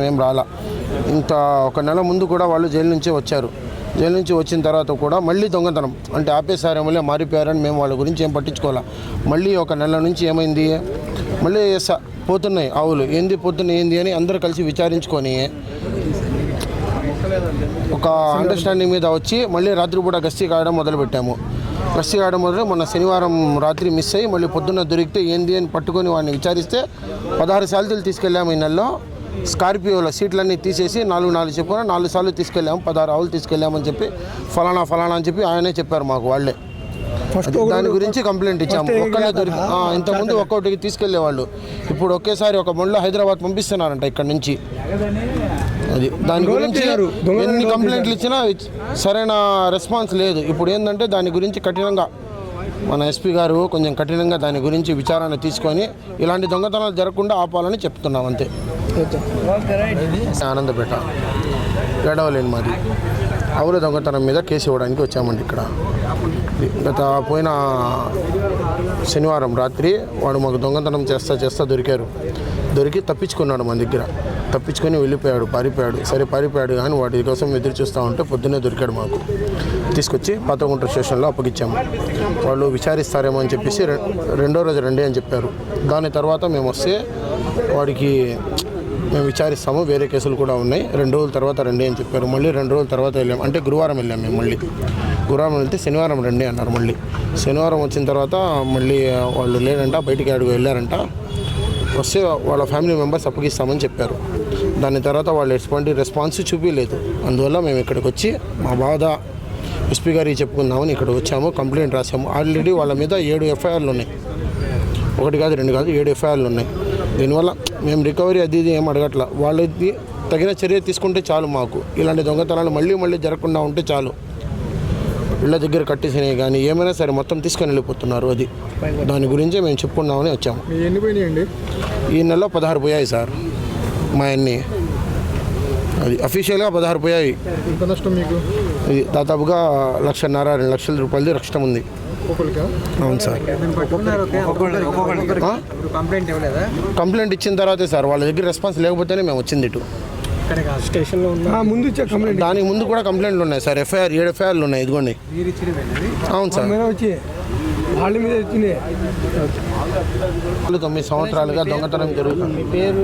ఏం రాలా. ఇంత ఒక నెల ముందు కూడా వాళ్ళు జైలు నుంచే వచ్చారు. జైలు నుంచి వచ్చిన తర్వాత కూడా మళ్ళీ దొంగతనం. అంటే ఆపేసారేమోలే మారిపోయారని మేము వాళ్ళ గురించి ఏం పట్టించుకోవాలా. మళ్ళీ ఒక నెల నుంచి ఏమైంది? మళ్ళీ స- పోతున్నాయి ఆవులు. ఏంది పోతున్నాయి ఏంది అని అందరూ కలిసి విచారించుకొని ఒక అండర్స్టాండింగ్ మీద వచ్చి మళ్ళీ రాత్రిపూట గస్తీ కాయడం మొదలుపెట్టాము. గస్తీ కాయడం మొదలు మొన్న శనివారం రాత్రి మిస్ అయ్యి మళ్ళీ పొద్దున్న దొరికితే ఏంది అని పట్టుకొని వాడిని విచారిస్తే పదహారు సార్లు తీసుకెళ్ళాము ఈ నెలలో. స్కార్పియోలో సీట్లన్నీ తీసేసి నాలుగు నాలుగు చెప్పున నాలుగు సార్లు తీసుకెళ్ళాము పదహారు ఆవులు తీసుకెళ్ళామని చెప్పి ఫలానా ఫలానా అని చెప్పి ఆయనే చెప్పారు మాకు వాళ్ళే. దాని గురించి కంప్లైంట్ ఇచ్చాము. ఒక్కనే దొరికి ఇంతకుముందు ఒక్కొక్కటికి తీసుకెళ్ళేవాళ్ళు ఇప్పుడు ఒకేసారి ఒక బండ్లో హైదరాబాద్ పంపిస్తున్నారంట ఇక్కడ నుంచి. అది దాని గురించి ఎన్ని కంప్లైంట్లు ఇచ్చినా ఇచ్- సరైన రెస్పాన్స్ లేదు. ఇప్పుడు ఏంటంటే దాని గురించి కఠినంగా మన ఎస్పీ గారు కొంచెం కఠినంగా దాని గురించి విచారణ తీసుకొని ఇలాంటి దొంగతనాలు జరగకుండా ఆపాలని చెప్తున్నాం అంతే. ఆనందపేట. గడవలేని మాది. అవుల దొంగతనం మీద కేసు ఇవ్వడానికి వచ్చామండి ఇక్కడ. గత పోయిన శనివారం రాత్రి వాడు మాకు దొంగతనం చేస్తా చేస్తా దొరికారు. దొరికి తప్పించుకున్నాడు మన దగ్గర. తప్పించుకొని వెళ్ళిపోయాడు పారిపోయాడు. సరే పారిపోయాడు కానీ వాటి కోసం ఎదురు చూస్తూ ఉంటే పొద్దున్నే దొరికాడు మాకు. తీసుకొచ్చి పాతగుంట స్టేషన్లో అప్పగించాము. వాళ్ళు విచారిస్తారేమో అని చెప్పేసి రె- రెండో రోజు రండి అని చెప్పారు. దాని తర్వాత మేము వస్తే వాడికి మేము విచారిస్తాము. వేరే కేసులు కూడా ఉన్నాయి. రెండు రోజుల తర్వాత రండి అని చెప్పారు. మళ్ళీ రెండు రోజుల తర్వాత వెళ్ళాం. అంటే గురువారం వెళ్ళాం మేము మళ్ళీ. గురువారం వెళ్తే శనివారం రండి అన్నారు మళ్ళీ. శనివారం వచ్చిన తర్వాత మళ్ళీ వాళ్ళు లేరంట. బయటికి అడుగు వెళ్ళారంట. వస్తే వాళ్ళ ఫ్యామిలీ మెంబర్స్ అప్పగిస్తామని చెప్పారు. దాని తర్వాత వాళ్ళు ఎటువంటి రెస్పాన్స్ చూపించలేదు అందువల్ల మేము ఇక్కడికి వచ్చి మా బాధ ఎస్పీ గారికి చెప్పుకుందామని ఇక్కడ వచ్చాము. కంప్లైంట్ రాసాము ఆల్రెడీ వాళ్ళ మీద ఏడు ఎఫ్ఐఆర్లు ఉన్నాయి. ఒకటి కాదు రెండు కాదు ఏడు ఎఫ్ఐఆర్లు ఉన్నాయి. దీనివల్ల మేము రికవరీ అది ఇది ఏం అడగట్ల. వాళ్ళది తగిన చర్య తీసుకుంటే చాలు మాకు. ఇలాంటి దొంగతనాలు మళ్ళీ మళ్ళీ జరగకుండా ఉంటే చాలు. ఇళ్ళ దగ్గర కట్టేసినవి కానీ ఏమైనా సరే మొత్తం తీసుకొని వెళ్ళిపోతున్నారు అది. దాని గురించే మేము చెప్పుకుందామని వచ్చాము. ఎన్ని పోయినాయండి? ఈ నెలలో పదహారు పోయాయి సార్. మా అన్ని. అది అఫీషియల్గా పదహారు పోయాయి. ఎంత నష్టం మీకు? ఇది దాదాపుగా లక్షన్నర రెండు లక్షల రూపాయలది నష్టం ఉంది. అవును సార్? కంప్లైంట్ ఇచ్చిన తర్వాతే సార్ వాళ్ళ దగ్గర రెస్పాన్స్ లేకపోతేనే మేము వచ్చింది ఇటు. స్టేషన్లో ముందు ఇచ్చే కంప్లైంట్ దానికి ముందు కూడా కంప్లైంట్లు ఉన్నాయి సార్ ఎఫ్ఐఆర్ ఏడు ఎఫ్ఐఆర్లు ఉన్నాయి ఇదిగోండి. అవును సార్. వాళ్ళ మీద వచ్చింది తొమ్మిది సంవత్సరాలుగా దొంగతనం జరుగుతుంది.